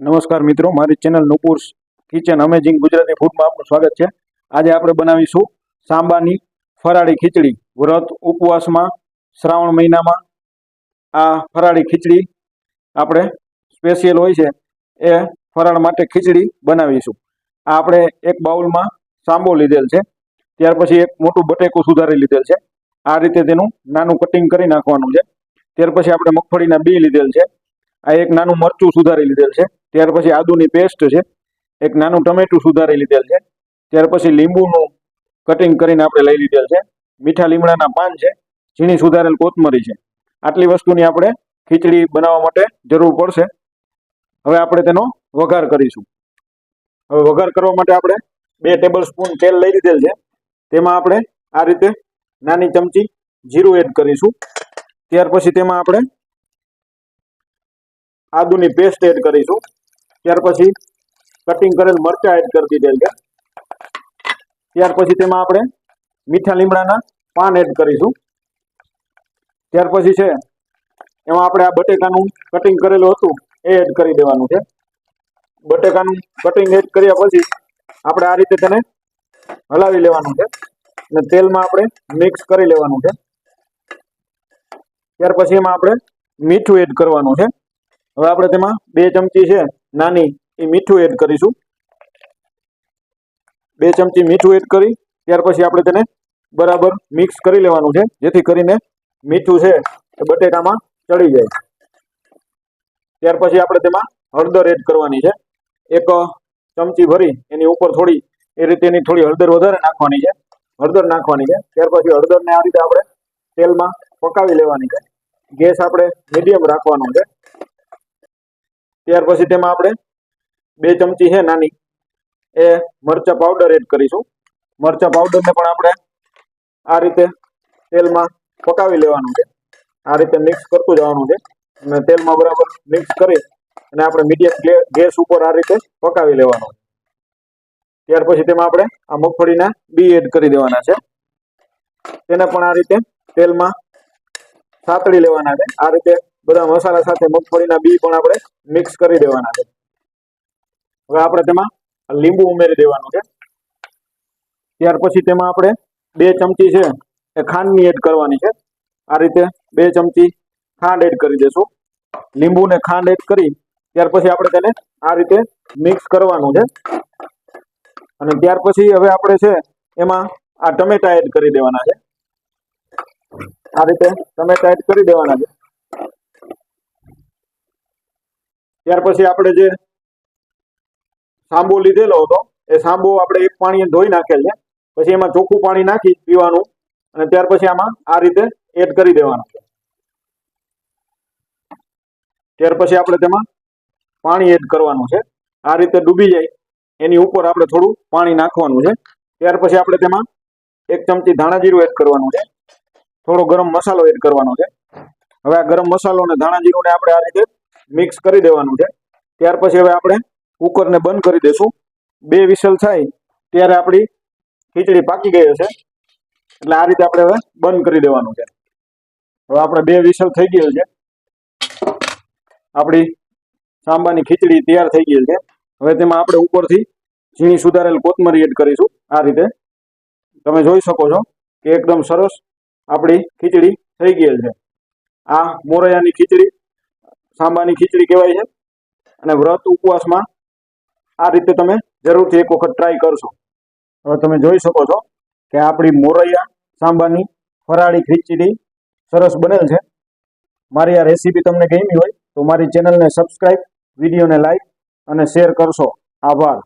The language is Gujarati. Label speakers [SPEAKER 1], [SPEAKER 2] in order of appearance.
[SPEAKER 1] નમસ્કાર મિત્રો, મારી channel Nupur kitchen amazing Gujarati ફૂડમાં આપનું સ્વાગત છે. આજે આપણે બનાવીશું સાંબાની ફરાળી ખીચડી. વ્રત ઉપવાસમાં, શ્રાવણ મહિનામાં આ ફરાળી ખીચડી આપણે સ્પેશિયલ હોય છે, એ ફરાળ માટે ખીચડી બનાવીશું. આ આપણે એક બાઉલમાં સાંબો લીધેલ છે, ત્યાર પછી એક મોટું બટેકું સુધારી લીધેલ છે. આ રીતે તેનું નાનું કટિંગ કરી નાખવાનું છે. ત્યાર પછી આપણે મગફળીના બી લીધેલ છે. આ એક નાનું મરચું સુધારી લીધેલ છે. ત્યાર પછી આદુની પેસ્ટ છે, એક નાનું ટમેટું સુધારી લીધેલ છે. ત્યાર પછી લીંબુનું કટિંગ કરીને આપણે લઈ લીધેલ છે. મીઠા લીમડાના પાન છે, ઝીણી સુધારેલ કોથમરી છે. આટલી વસ્તુની આપણે ખીચડી બનાવવા માટે જરૂર પડશે. હવે આપણે તેનો વઘાર કરીશું. હવે વઘાર કરવા માટે આપણે બે ટેબલ સ્પૂન તેલ લઈ લીધેલ છે. તેમાં આપણે આ રીતે નાની ચમચી જીરું એડ કરીશું. ત્યાર પછી તેમાં આપણે આદુની પેસ્ટ એડ કરીશું. ત્યાર પછી કટિંગ કરેલ મરચા એડ કરી દીધેલ છે. ત્યાર પછી તેમાં આપણે મીઠા લીમડાના પાન એડ કરીશું. ત્યાર પછી છે, એમાં આપણે આ બટેકાનું કટિંગ કરેલું હતું, એ એડ કરી દેવાનું છે. બટેકાનું કટિંગ એડ કર્યા પછી આપણે આ રીતે તેને હલાવી લેવાનું છે અને તેલમાં આપણે મિક્સ કરી લેવાનું છે. ત્યાર પછી એમાં આપણે મીઠું એડ કરવાનું છે. હવે આપણે તેમાં બે ચમચી છે નાની એ મીઠું એડ કરીશું. બે ચમચી મીઠું એડ કરી, ત્યાર પછી આપણે તેને બરાબર મિક્સ કરી લેવાનું છે, જેથી કરીને મીઠું છે એ બટેટામાં ચડી જાય. ત્યાર પછી આપણે તેમાં હળદર એડ કરવાની છે. એક ચમચી ભરી, એની ઉપર થોડી એ રીતે એની થોડી હળદર વધારે નાખવાની છે. હળદર નાખવાની છે. ત્યાર પછી હળદરને આ રીતે આપણે તેલમાં પકાવી લેવાની છે. ગેસ આપણે મીડિયમ રાખવાનો છે. ત્યાર પછી તેમાં આપણે બે ચમચી છે નાની, એ મરચા પાવડર એડ કરીશું. મરચા પાવડરને પણ આપણે આ રીતે તેલમાં પકાવી લેવાનું છે. આ રીતે મિક્સ કરતું જવાનું છે. અને તેલમાં બરાબર મિક્સ કરી અને આપણે મીડિયમ ગેસ ઉપર આ રીતે પકાવી લેવાનું. ત્યાર પછી તેમાં આપણે આ મગફળીના બી એડ કરી દેવાના છે. તેને પણ આ રીતે તેલમાં સાતળી લેવાના છે. આ રીતે બધા મસાલા સાથે મગફળીના બી પણ આપણે મિક્સ કરી દેવાના છે. હવે આપણે તેમાં લીંબુ ઉમેરી દેવાનું છે. ત્યાર પછી તેમાં આપણે બે ચમચી છે એ ખાંડની એડ કરવાની છે. આ રીતે બે ચમચી ખાંડ એડ કરી દેશું. લીંબુ ને ખાંડ એડ કરી ત્યાર પછી આપણે તેને આ રીતે મિક્સ કરવાનું છે. અને ત્યાર પછી હવે આપણે છે એમાં આ ટમેટા એડ કરી દેવાના છે. આ રીતે તમે એડ કરી દેવાના છે. ત્યાર પછી આપણે જે સાંબો લીધેલો હતો, એ સાંબો આપણે એક પાણી ધોઈ નાખેલ છે. પછી એમાં ચોખ્ખું પાણી નાખી પીવાનું અને ત્યાર પછી આમાં આ રીતે એડ કરી દેવાનું. ત્યાર પછી આપણે તેમાં પાણી એડ કરવાનું છે. આ રીતે ડૂબી જાય, એની ઉપર આપણે થોડું પાણી નાખવાનું છે. ત્યાર પછી આપણે તેમાં એક ચમચી ધાણા જીરું એડ કરવાનું છે. થોડો ગરમ મસાલો એડ કરવાનો છે. હવે આ ગરમ મસાલો અને ધાણા જીરુંને આપણે આ રીતે મિક્સ કરી દેવાનું છે. ત્યાર પછી હવે આપણે કુકરને બંધ કરી દેશું. બે વિસલ થાય ત્યારે આપણી ખીચડી પાકી ગઈ હશે. એટલે આ રીતે આપણે હવે બંધ કરી દેવાનું છે. હવે આપણે બે વિસલ થઈ ગયેલ છે. આપણી સાંબાની ખીચડી તૈયાર થઈ ગયેલ છે. હવે તેમાં આપણે ઉપરથી ઝીણી સુધારેલ કોથમરી એડ કરીશું. આ રીતે તમે જોઈ શકો છો કે એકદમ સરસ આપણી ખીચડી થઈ ગયેલ છે. આ મોરૈયાની ખીચડી, સાંબાની ખીચડી કહેવાય છે. અને વ્રત ઉપવાસમાં આ રીતે તમે જરૂરથી એક વખત ટ્રાય કરશો. હવે તમે જોઈ શકો છો કે આપણી મોરૈયા, સાંબાની ફરાળી ખીચડી સરસ બનેલ છે. મારી આ રેસીપી તમને ગમી હોય તો મારી ચેનલને સબસ્ક્રાઈબ વિડીયોને લાઈક અને શેર કરશો. આભાર.